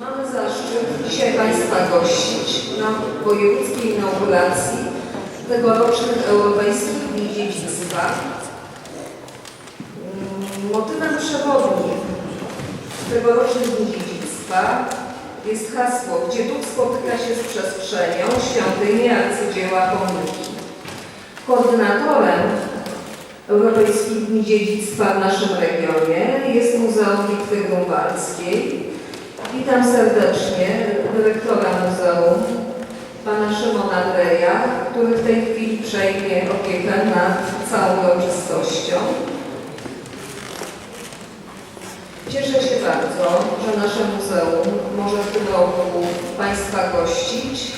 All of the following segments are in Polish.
Mamy zaszczyt dzisiaj Państwa gościć na wojewódzkiej inauguracji tegorocznych Europejskich Dni Dziedzictwa. Mm, Motywem przewodnim tegorocznych Dni Dziedzictwa jest hasło, gdzie duch spotyka się z przestrzenią, świątynie, arcydzieła, pomniki. Koordynatorem Europejskich Dni Dziedzictwa w naszym regionie jest Muzeum Bitwy Grunwaldzkiej. Witam serdecznie dyrektora muzeum, pana Szymona Dreja, który w tej chwili przejmie opiekę nad całą uroczystością. Cieszę się bardzo, że nasze muzeum może w tym roku Państwa gościć.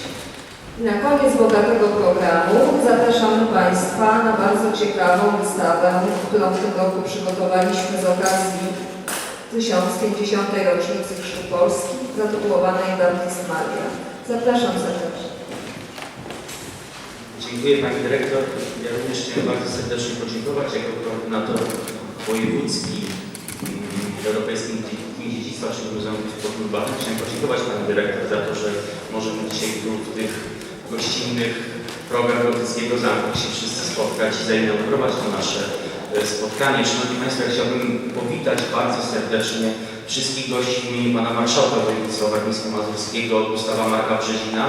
Na koniec bogatego programu zapraszamy Państwa na bardzo ciekawą wystawę, którą w tym roku przygotowaliśmy z okazji 1050. rocznicy Chrztu Polski zatytułowanej Baptist Maria. Zapraszam serdecznie. Dziękuję Pani Dyrektor. Ja również chciałem bardzo serdecznie podziękować jako koordynator wojewódzki mm, Europejskim Dni Dziedzictwa, czyli Muzeum Podróbany. Chciałem podziękować Pani Dyrektor za to, że możemy dzisiaj tu w tych gościnnych progach Gotyckiego Zamku się wszyscy spotkać i zainaugurować to nasze spotkanie. Szanowni Państwo, chciałbym powitać bardzo serdecznie wszystkich gości w imieniu Pana Marszałka Województwa Warmińsko-Mazurskiego Gustawa Marka Brzezina.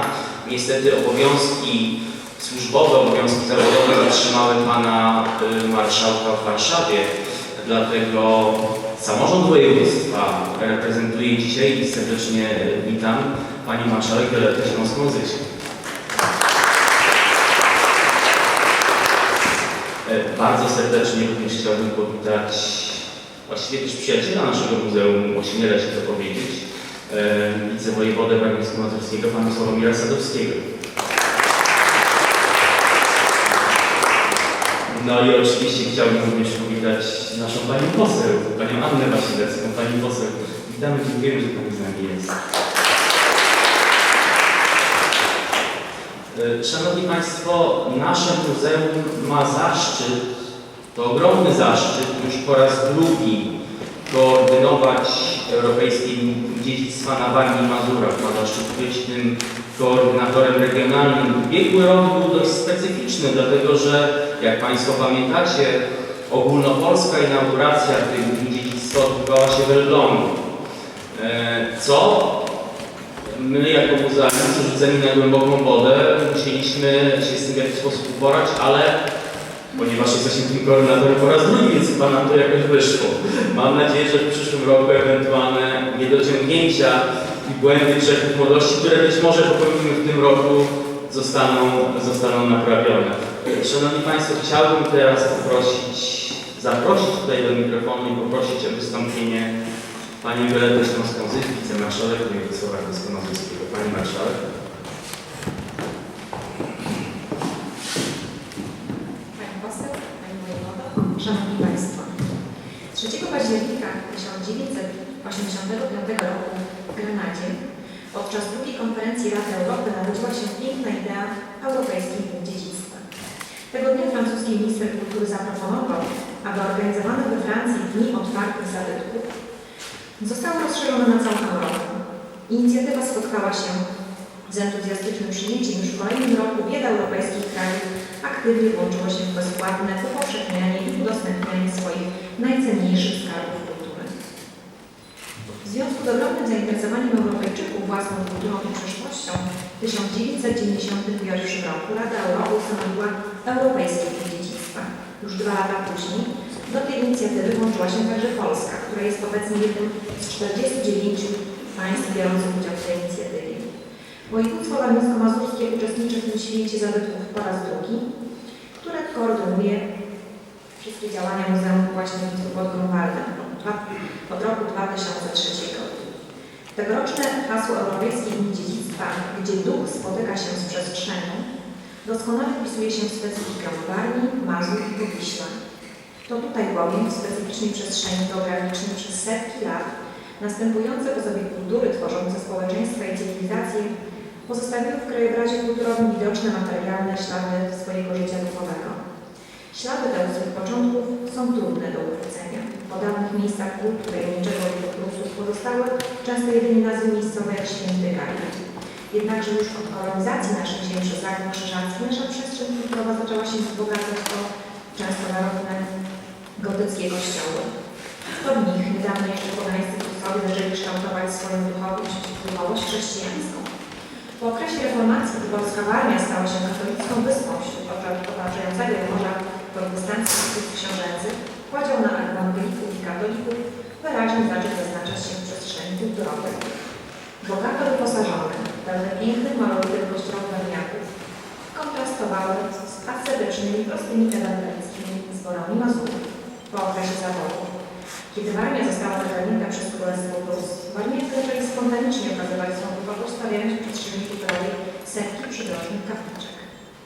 Niestety obowiązki służbowe, obowiązki zawodowe zatrzymały Pana y, Marszałka w Warszawie. Dlatego samorząd województwa reprezentuje dzisiaj i serdecznie witam Pani Marszałek Violettę Śląską-Zycię. Bardzo serdecznie również chciałbym powitać właściwie też przyjaciela naszego muzeum, ośmielę się to powiedzieć, e, wicewojewodę warmińsko-mazurskiego, pana Sławomira Sadowskiego. No i oczywiście chciałbym również powitać naszą panią poseł, panią Annę Wasilewską, pani poseł. Witamy, dziękujemy, że pani z nami jest. Szanowni Państwo, nasze muzeum ma zaszczyt, to ogromny zaszczyt, już po raz drugi koordynować Europejskie Dziedzictwa na Warmii i Mazurach. Ma zaszczyt być tym koordynatorem regionalnym. Ubiegły rok był dość specyficzny, dlatego że, jak Państwo pamiętacie, ogólnopolska inauguracja tych Dni Dziedzictwa odbywała się w Elblągu. E, Co my jako muzealnicy rzuceni na głęboką wodę musieliśmy się z tym w jakiś sposób uporać, ale ponieważ jesteśmy tym koordynatorem po raz drugi, więc chyba nam to jakoś wyszło. Mam nadzieję, że w przyszłym roku ewentualne niedociągnięcia i błędy grzechów młodości, które być może popełnimy w tym roku, zostaną, zostaną naprawione. Szanowni Państwo, chciałbym teraz poprosić, zaprosić tutaj do mikrofonu i poprosić o wystąpienie Panią Violettę Śląską-Zyk, wicemarszałek województwa warmińsko-mazurskiego. Pani Marszałek. Pani poseł, Pani wojewodo, Szanowni Państwo. 3 października 1985 roku w Granadzie podczas drugiej konferencji Rady Europy narodziła się piękna idea europejskiej dziedzictwa. Tego dnia francuski minister kultury zaproponował, aby organizowane we Francji Dni Otwartych Zabytków zostały rozszerzone na całą Europę. Inicjatywa spotkała się z entuzjastycznym przyjęciem już w kolejnym roku wiele europejskich krajów aktywnie włączyło się w bezpłatne upowszechnianie i udostępnianie swoich najcenniejszych skarbów kultury. W związku z ogromnym zainteresowaniem Europejczyków własną kulturą i przeszłością w 1991 roku Rada Europy ustanowiła Europejskie Dziedzictwa. Już dwa lata później do tej inicjatywy włączyła się także Polska, która jest obecnie jednym z 49 państw biorących udział w tej inicjatywie. Województwo warmińsko-mazurskie uczestniczy w tym święcie zabytków po raz drugi, które koordynuje wszystkie działania Muzeum właśnie pod Grunwaldem od- roku 2003. Tegoroczne hasło Europejskich Dni Dziedzictwa, gdzie duch spotyka się z przestrzenią, doskonale wpisuje się w specyfikę Warmii, Mazur i Powiśla. To tutaj bowiem w specyficznej przestrzeni geograficznej przez setki lat następujące po sobie kultury tworzące społeczeństwa i cywilizacje pozostawiły w krajobrazie kulturowym widoczne materialne ślady swojego życia duchowego. Ślady te u swych początków są trudne do uchwycenia. Po dawnych miejscach kultu tajemniczego ludu Prusów pozostały często jedynie nazwy miejscowe jak Święty Gaj. Jednakże już od kolonizacji naszych ziem przez Zagłę Krzyżacki nasza przestrzeń kulturowa zaczęła się wzbogacać o często barokne gotyckie kościoły. Od nich niedawno jeszcze pogańscy Prusowie zaczęli kształtować swoją duchowość, duchowość chrześcijańską. Po okresie reformacji polska armia stała się katolicką wyspą wśród otaczającego morza protestanckich książęcy, kładział na ewangelików i katolików wyraźnie zaczął zaznaczać się w przestrzeni kulturowej. Bogato wyposażone, pełne pięknych, malowitych kościołów wariatów, kontrastowały z ascetycznymi, prostymi ewangelickimi zborami Mazurów po okresie zawodu. Kiedy armia została zagarnięta przez Królestwo Prus, Warmianki zaczęli spontanicznie okazywać swą duchowość, stawiając w przestrzeni kulturowej setki przydrożnych kapliczek.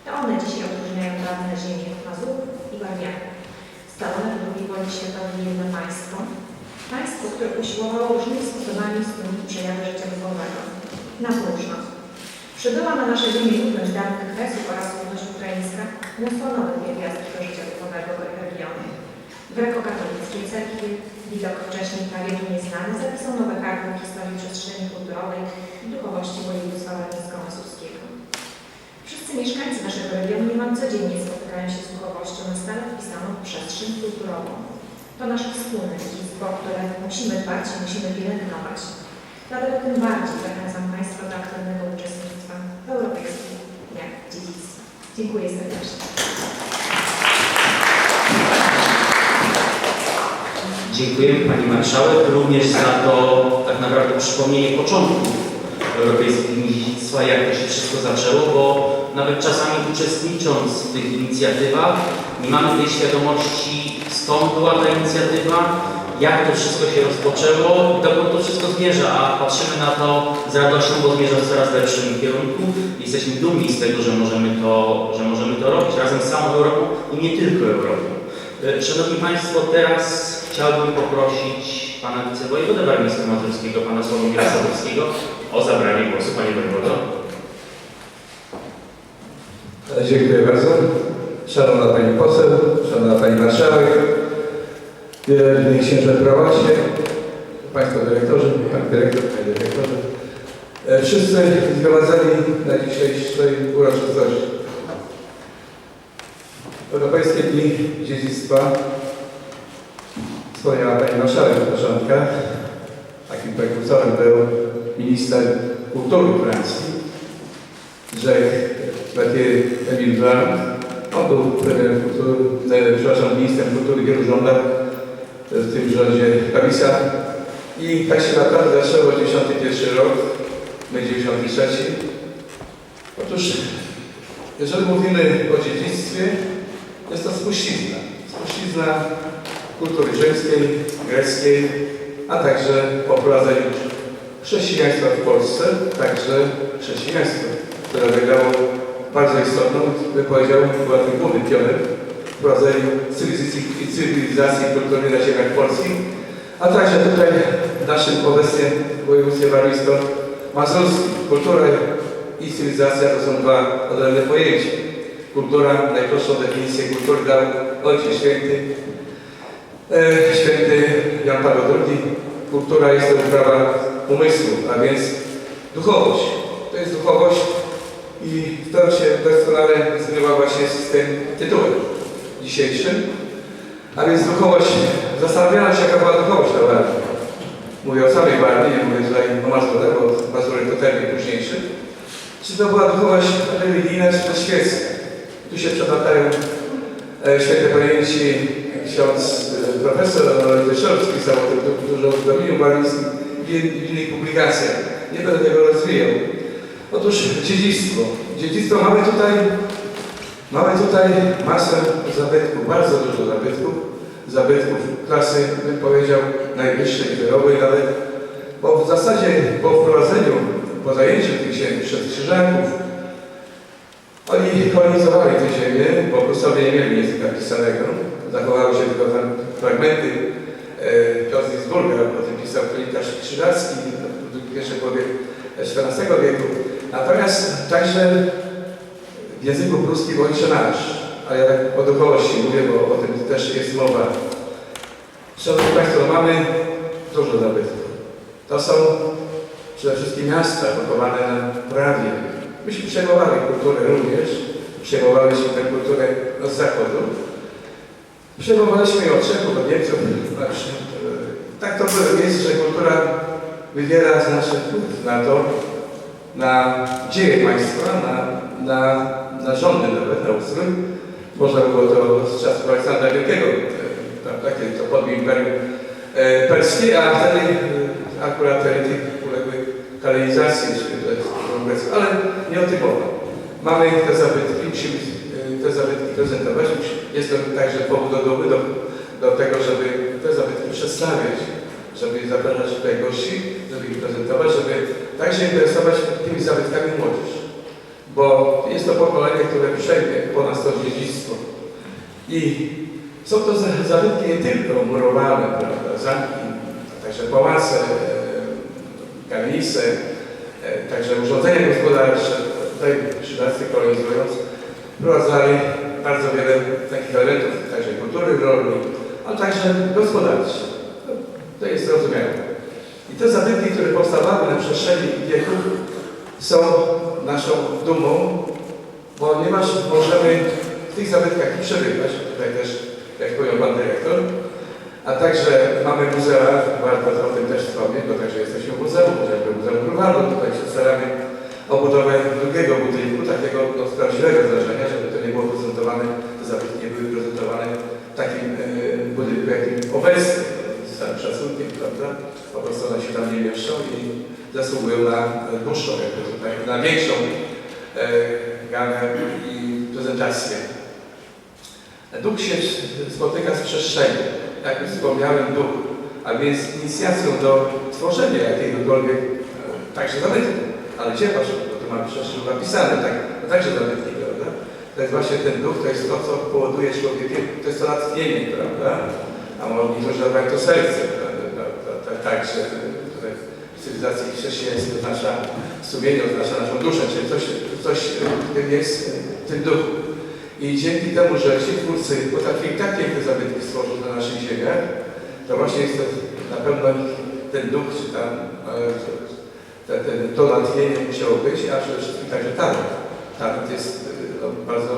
To one dzisiaj odróżniają dawne ziemię Mazurów i Warmianów. Scalone w II wojnie światowej jedno państwo, państwo, które usiłowało różnymi sposobami spełnić przejawy życia duchowego. Na próżno. Przybyła na nasze ziemię ludność dawnych Kresów oraz ludność ukraińska, niosła nowe pierwiastki do życia duchowego regionu. Grekokatolickiej cerkwi, widok wcześniej prawie tu nieznany, zapisał nowe karty historii przestrzeni kulturowej i duchowości województwa warmińsko-mazurskiego. Wszyscy mieszkańcy naszego regionu niemal codziennie spotykają się z duchowością na stale wpisaną w przestrzeń kulturową. To nasze wspólne dziedzictwo, które musimy dbać i musimy pielęgnować. Dlatego tym bardziej zachęcam Państwa do aktywnego uczestnictwa w Europejskich Dniach Dziedzictwa. Dziękuję serdecznie. Dziękujemy Pani Marszałek również za to tak naprawdę przypomnienie początku Europejskiego Dni Dziedzictwa, jak to się wszystko zaczęło, bo nawet czasami uczestnicząc w tych inicjatywach nie mamy tej świadomości, skąd była ta inicjatywa, jak to wszystko się rozpoczęło dokąd to wszystko zmierza, a patrzymy na to z radością, bo zmierza w coraz lepszym kierunku. Jesteśmy dumni z tego, że możemy to, że możemy to robić razem z całą Europą i nie tylko Europą. E, Szanowni Państwo, teraz chciałbym poprosić Pana Wicewojewodę Warmińsko-Mazurskiego, Pana Sławomira Sadowskiego o zabranie głosu. Panie Wojewodo. Dziękuję bardzo. Szanowna Pani Poseł, Szanowna Pani Marszałek, Wielki Księże Prałacie, Państwo Dyrektorzy, Pan Dyrektor, Panie Dyrektorze, e, wszyscy zgromadzeni na dzisiejszej uroczystości. Europejskie Dni Dziedzictwa wspomniała Pani Marszałek Porządka. Takim prekursorem był minister kultury Francji, Jacques Mathieu Emile Blanc. On był premierem kultury, e, przepraszam, ministrem kultury wielu rządach, e, w tym rządzie Kawisa. I tak się naprawdę zaczęło 91 rok, my 93. Otóż, jeżeli mówimy o dziedzictwie, spuścizna. Spuścizna kultury rzymskiej, greckiej, a także po wprowadzeniu chrześcijaństwa w Polsce, także chrześcijaństwo, które wygrało bardzo istotną, bym powiedział, była tym w wprowadzeniu cywilizacji, cywilizacji kultury na ziemiach polskich, a także tutaj w naszym obecnie województwie warmińsko-mazurskim. Kultura i cywilizacja to są dwa odrębne pojęcia. Kultura, najprostszą definicję kultury dał Ojciec Święty, e, Święty Jan Paweł II. Kultura jest to uprawa umysłu, a więc duchowość. To jest duchowość i to się doskonale zgrywa właśnie z tym tytułem dzisiejszym. A więc duchowość, zastanawiałem się jaka była duchowość na Warmii. Mówię o samej Warmii, nie mówię tutaj o Mazurach, bo Mazury to termin późniejszy. Czy to była duchowość religijna, czy też świecka? Tu się przeplatają e, święte pojęci ksiądz e, profesor Szolc pisał o dużo w Dominium Warmińskim i innych publikacjach. Nie będę tego rozwijał. Otóż dziedzictwo. Dziedzictwo mamy tutaj, mamy tutaj masę zabytków, bardzo dużo zabytków, zabytków klasy, bym powiedział, najwyższej, wyrobowej nawet, bo w zasadzie po wprowadzeniu, po zajęciu tych ziemi przez krzyżaków, oni kolonizowali te ziemię, bo Prusowie nie mieli języka pisanego, zachowały się tylko tam fragmenty e, Piotr z Burga, o tym pisał kronikarz Krzyżacki w pierwszej połowie XIV wieku. Natomiast także w języku pruskim ojcze nasz, a ja tak o duchowości mówię, bo o tym też jest mowa. Szanowni Państwo, mamy dużo zabytków. To są przede wszystkim miasta budowane na prawie. Myśmy przejmowali kulturę również, przejmowaliśmy tę kulturę z zachodu. Przejmowaliśmy ją od Czechów, od Niemców. Tak to jest, że kultura wywiera znaczny wpływ na to, na dzieje państwa, na, na, na rządy nawet, na ustrój. Można było to z czasów Aleksandra Wielkiego, prawda, to podbił Imperium e, Perskie, a wtedy e, akurat elity uległy kalenizacji, obecnie, ale nie o tym mowa. Mamy te zabytki, musimy e, te zabytki prezentować. Jest to także powód do do, do tego, żeby te zabytki przedstawiać, żeby zapraszać tutaj gości, żeby ich prezentować, żeby także interesować tymi zabytkami młodzież. Bo jest to pokolenie, które przejmie po nas to dziedzictwo. I są to za- zabytki nie tylko murowane, prawda, zamki, a także pałace, e, kamienice, także urządzenia gospodarcze. Tutaj przydawcy kolonizując wprowadzali bardzo wiele takich elementów, także kultury rolnej, ale także gospodarczej. To, to jest zrozumiałe. I te zabytki, które powstawały na przestrzeni wieków, są naszą dumą, ponieważ możemy w tych zabytkach przebywać, tutaj też, jak Dyrektor, a także mamy muzea, warto o tym też wspomnieć, bo także jesteśmy w muzeum, chociażby Muzeum Grunwaldu, tutaj przedstawiamy obudowę drugiego budynku, takiego no, prawdziwego zdarzenia, żeby to nie było prezentowane, te zabytki nie były prezentowane w takim e, budynku, jakim obecnie, z całym szacunkiem, prawda, po prostu one się tam nie mieszczą i zasługują na dłuższą, jakby tutaj, na większą e, gamę i prezentację. Duch się spotyka z przestrzenią, jak już wspomniałem, duch, a więc inicjacją do tworzenia jakiegokolwiek, e, także zabytku. Ale masz, bo tu mamy przecież napisane, tak, to także zabytki, prawda? To jest właśnie ten duch, to jest to, co powoduje człowiekiem, to jest to natchnienie, prawda? A może niektórzy nazywają to serce, prawda? Tak, Także w cywilizacji chrześcijańskiej oznacza sumienie, oznacza naszą duszę, czyli coś, coś w tym jest, w tym duchu. I dzięki temu, że ci twórcy potrafili tak piękne zabytki stworzyć na naszych ziemiach, to właśnie jest to na pewno ten duch, czy tam e, te, te, to natchnienie musiało być, a przede wszystkim także talent. Talent jest e, no, bardzo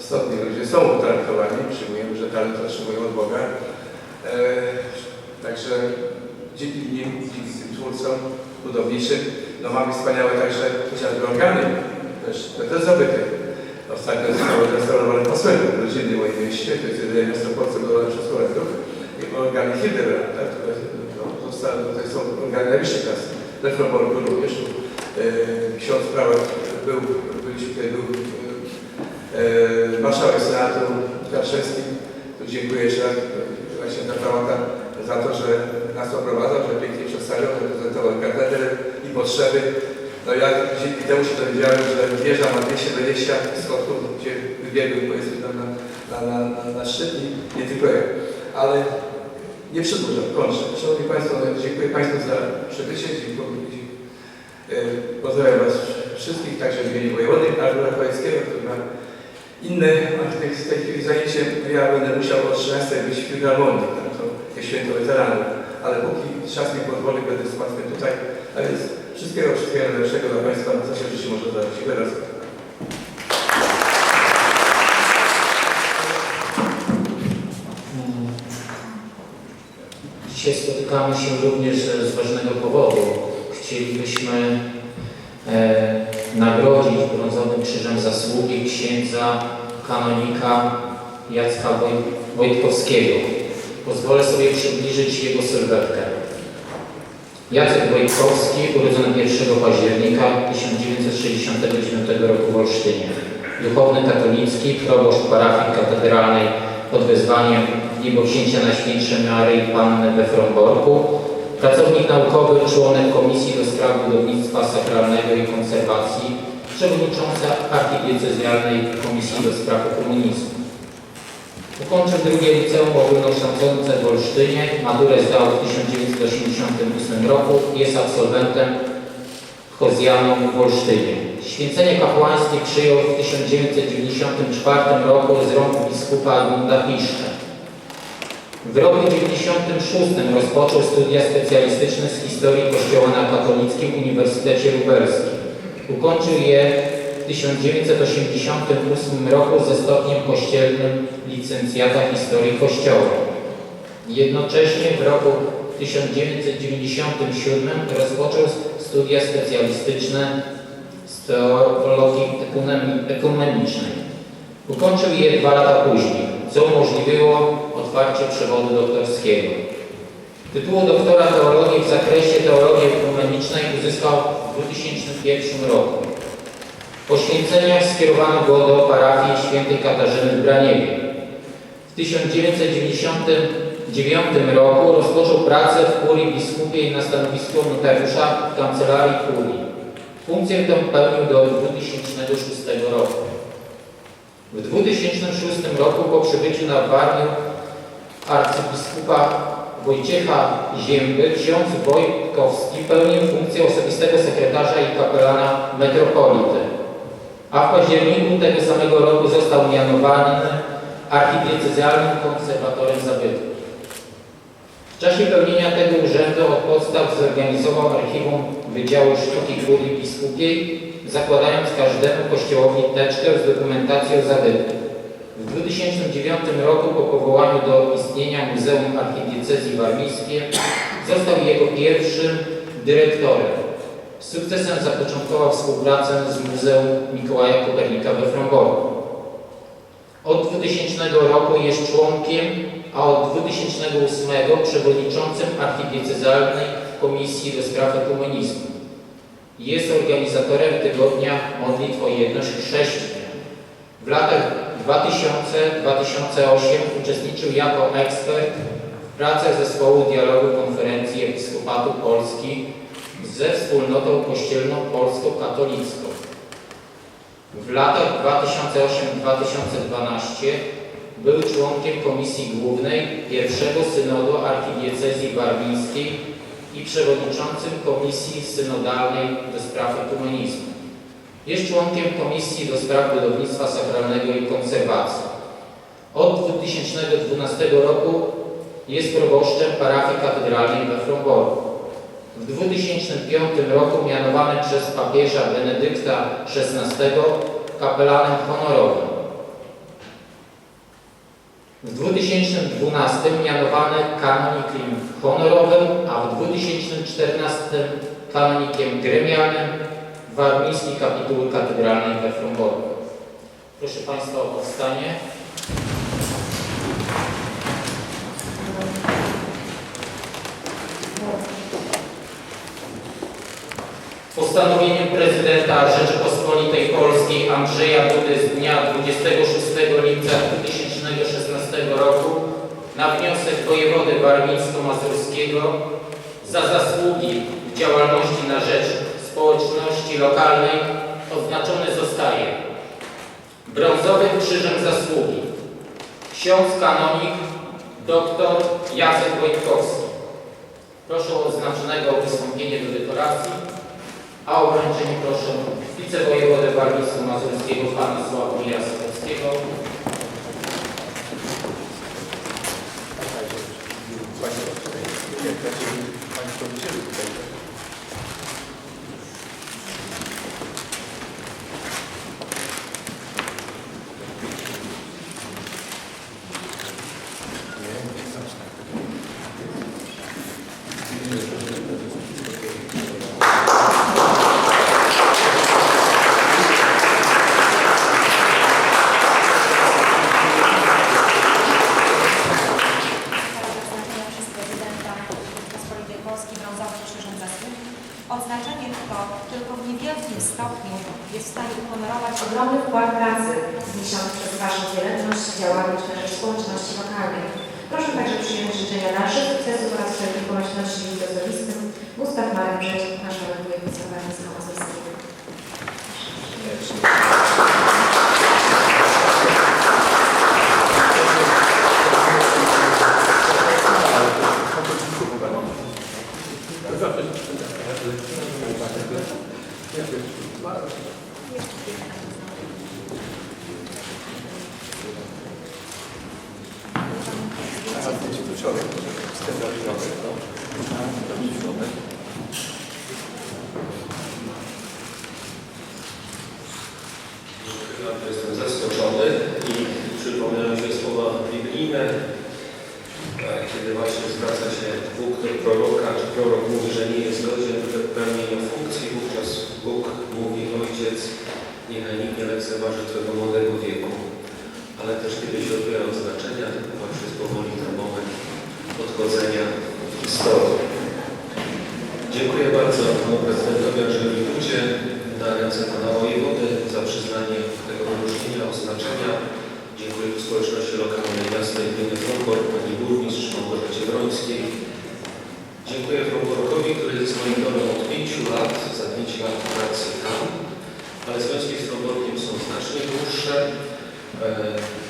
istotny. Ludzie są utalentowani, przyjmujemy, że talent otrzymują od Boga. E, także dzięki nim, dzięki tym twórcom budowniczym, no mamy wspaniałe także chociażby organy, też, też zabytek. Ostatnio zostało restaurowane posłem rodzinny w moim mieście, to jest jedyne miasto w Polsce budowane przez Polaków. I organy Hildebranda, które no, zostały, to są organy najwyższej klasy. We Froborgu również. E, ksiądz Prałek był, byliśmy tutaj, był e, marszałek Senatu Karszewski. Tu dziękuję jeszcze raz e, dla Prałata za to, że nas oprowadzał, że pięknie przedstawiał, prezentował katedrę i potrzeby. No dzięki temu się dowiedziałem, że wieża ma 220 schodków, gdzie wybiegłem, bo tam na, na, na, na, na szczyt i nie tylko ja. Ale nie przedłużam, kończę. Szanowni Państwo, no, dziękuję Państwu za przybycie. Dziękuję. Yy, Pozdrawiam Was wszystkich, także w imieniu wojewody Artura Chojeckiego, który ma inne, a w tej, chwili zajęcie, ja będę musiał o 13 być w Filharmonii, tam to jest święto weteranów, ale póki czas mi pozwoli, będę z Państwem tutaj, a więc wszystkiego, wszystkiego najlepszego dla Państwa, co się życzy może dać. Dziękuję bardzo. Dzisiaj spotykamy się również z ważnego powodu. Chcielibyśmy e, nagrodzić brązowym krzyżem zasługi księdza kanonika Jacka Woj- Wojtkowskiego. Pozwolę sobie przybliżyć jego sylwetkę. Jacek Wojtkowski, urodzony 1 października 1969 roku w Olsztynie. Duchowny katolicki, proboszcz parafii katedralnej pod wezwaniem Nieboksięcia Najświętszej Maryi Panny we Fromborku, pracownik naukowy, członek Komisji do Spraw Budownictwa Sakralnego i Konserwacji, przewodnicząca archidiecezjalnej Komisji do Spraw Komunizmu. Ukończył drugie liceum ogólnokształcące w Olsztynie, maturę zdał w 1988 roku i jest absolwentem Hozjanum w Olsztynie. Święcenie kapłańskie przyjął w 1994 roku z rąk biskupa Edmunda Piszcze. W roku 96 rozpoczął studia specjalistyczne z historii Kościoła na Katolickim Uniwersytecie Lubelskim. Ukończył je w 1988 roku ze stopniem kościelnym licencjata historii Kościoła. Jednocześnie w roku 1997 rozpoczął studia specjalistyczne z teologii ekumen- ekumenicznej. Ukończył je dwa lata później, co umożliwiło otwarcie przewodu doktorskiego. Tytułu doktora teologii w zakresie teologii ekumenicznej uzyskał w 2001 roku. Poświęcenia skierowano go do parafii świętej Katarzyny w Braniewie. W 1999 roku rozpoczął pracę w kurii biskupiej na stanowisku notariusza w kancelarii kurii. Funkcję tę pełnił do 2006 roku. W 2006 roku po przybyciu na Warmię arcybiskupa Wojciecha Zięby ksiądz Wojtkowski pełnił funkcję osobistego sekretarza i kapelana metropolity, a w październiku tego samego roku został mianowany archidiecezjalnym konserwatorem zabytków. W czasie pełnienia tego urzędu od podstaw zorganizował archiwum Wydziału Sztuki Kurii Biskupiej, zakładając każdemu kościołowi teczkę z dokumentacją zabytków. W 2009 roku po powołaniu do istnienia Muzeum Archidiecezji Warmińskiej został jego pierwszym dyrektorem. Z sukcesem zapoczątkował współpracę z Muzeum Mikołaja Kopernika we Fromborku. Od 2000 roku jest członkiem, a od 2008 przewodniczącym archidiecezjalnej Komisji do Spraw Ekumenizmu. Jest organizatorem tygodnia Modlitw o Jedność Chrześcijan. W latach 2000-2008 uczestniczył jako ekspert w pracach Zespołu Dialogu Konferencji Episkopatu Polski ze Wspólnotą Kościelną Polsko-Katolicką. W latach 2008-2012 był członkiem Komisji Głównej pierwszego Synodu Archidiecezji Warmińskiej i przewodniczącym Komisji Synodalnej do Spraw Ekumenizmu. Jest członkiem Komisji do Spraw Budownictwa Sakralnego i Konserwacji. Od 2012 roku jest proboszczem parafii katedralnej we Fromborku. W 2005 roku mianowany przez papieża Benedykta XVI kapelanem honorowym. W 2012 mianowany kanonikiem honorowym, a w 2014 kanonikiem gremialnym Warmińskiej Kapituły Katedralnej we Fromborku. Proszę Państwa o powstanie. Postanowieniem prezydenta Rzeczypospolitej Polskiej Andrzeja Dudy z dnia 26 lipca 2016 roku na wniosek wojewody warmińsko-mazurskiego za zasługi w działalności na rzecz społeczności lokalnej oznaczony zostaje brązowym krzyżem zasługi ksiądz kanonik dr Jacek Wojtkowski. Proszę o oznaczonego wystąpienie do dekoracji, a o wręczenie proszę wicewojewodę warmińsko-mazurskiego pana Sławomira Sokockiego. Odznaczenia przez prezydenta Rzeczypospolitej Polskiej brązowym krzyżem zasługi. Odznaczenie to tylko w niewielkim stopniu jest w stanie uhonorować Ogromny wkład pracy wniesiony przez Waszą wieloletność w działalność na rzecz społeczności lokalnej. Proszę także przyjąć życzenia dalszych sukcesów oraz wszelkich pomyślności w środowisku. Gustaw Marek Brzeć, marszałek województwa warmińsko-mazurskiego. zdjęcie Bardzo jestem zaskoczony i przypomniały się słowa biblijne, e, kiedy właśnie zwraca się Bóg do proroka, czy prorok mówi, że nie jest godzien do pełnienia funkcji, wówczas Bóg mówi, Ojciec, niechaj nikt nie lekceważy Twojego młodego wieku. Ale też kiedy się odbiera od znaczenia, to właśnie jest powoli ten moment odchodzenia w historii. Dziękuję bardzo panu prezydentowi Andrzejowi Dudzie na ręce pana wojewody za przyznanie tego wyróżnienia, oznaczenia. Dziękuję społeczności lokalnej miasta i gminy Frombork, pani burmistrz Małgorzacie Brońskiej. Dziękuję Fromborkowi, który jest moim domem od pięciu lat, za pięć lat pracy tam, ale związki z Fromborkiem są znacznie dłuższe. E,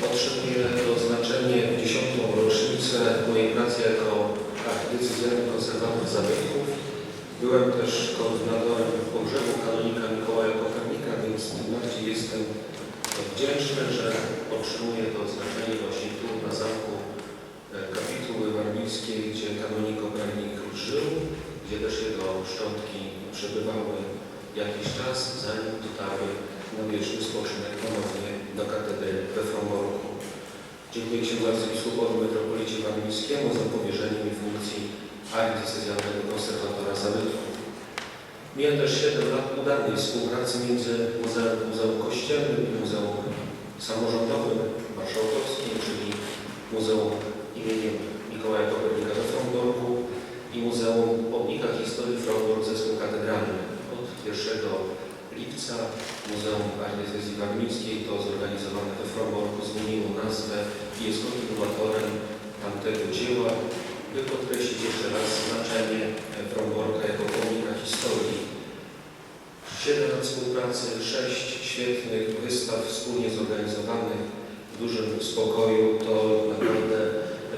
Otrzymuję to oznaczenie w dziesiątą rocznicę mojej pracy jako archidecyzjalny konserwator zabytków. Byłem też koordynatorem pogrzebu kanonika Mikołaja Kopernika, więc tym bardziej jestem wdzięczny, że otrzymuję to odznaczenie właśnie tu na zamku e, kapituły warmińskiej, gdzie kanonik Kopernik żył, gdzie też jego szczątki przebywały jakiś czas, zanim dotarły na wieczny spoczynek ponownie do katedry we Fromborku. Dziękuję księdzu arcybiskupowi metropolicie warmińskiemu za powierzenie mi funkcji archidiecezjalnego konserwatora zabytków. Miałem też 7 lat udanej współpracy między Muzeum, Muzeum Kościelnym i Muzeum Samorządowym Marszałkowskim, czyli Muzeum imieniem Mikołaja Kopernika we Fromborku i Muzeum Pomnika Historii Frombork ze Katedralnym. Od 1 lipca Muzeum Archidiecezji Warmińskiej, to zorganizowane we Fromborku, zmieniło nazwę i jest kontynuatorem tamtego dzieła, podkreślić jeszcze raz znaczenie Fromborka jako pomnika historii. Siedem lat współpracy, sześć świetnych wystaw wspólnie zorganizowanych w dużym spokoju, to naprawdę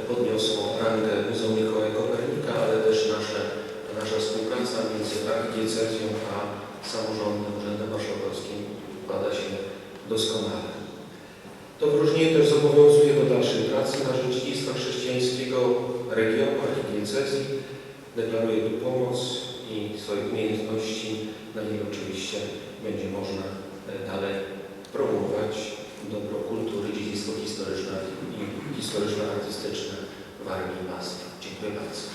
podniosło rangę Muzeum Mikołaja Kopernika, ale też nasze, nasza współpraca między archidiecezją a samorządem, Urzędem Marszałkowskim układa się doskonale. To wyróżnienie też zobowiązuje do dalszej pracy na rzecz chrześcijańskiego. Deklaruję tu pomoc i swoje umiejętności. Na niej oczywiście będzie można e, dalej promować dobro kultury, dziedzictwo historyczne i historyczno-artystyczne w Armii Mazur. Dziękuję bardzo.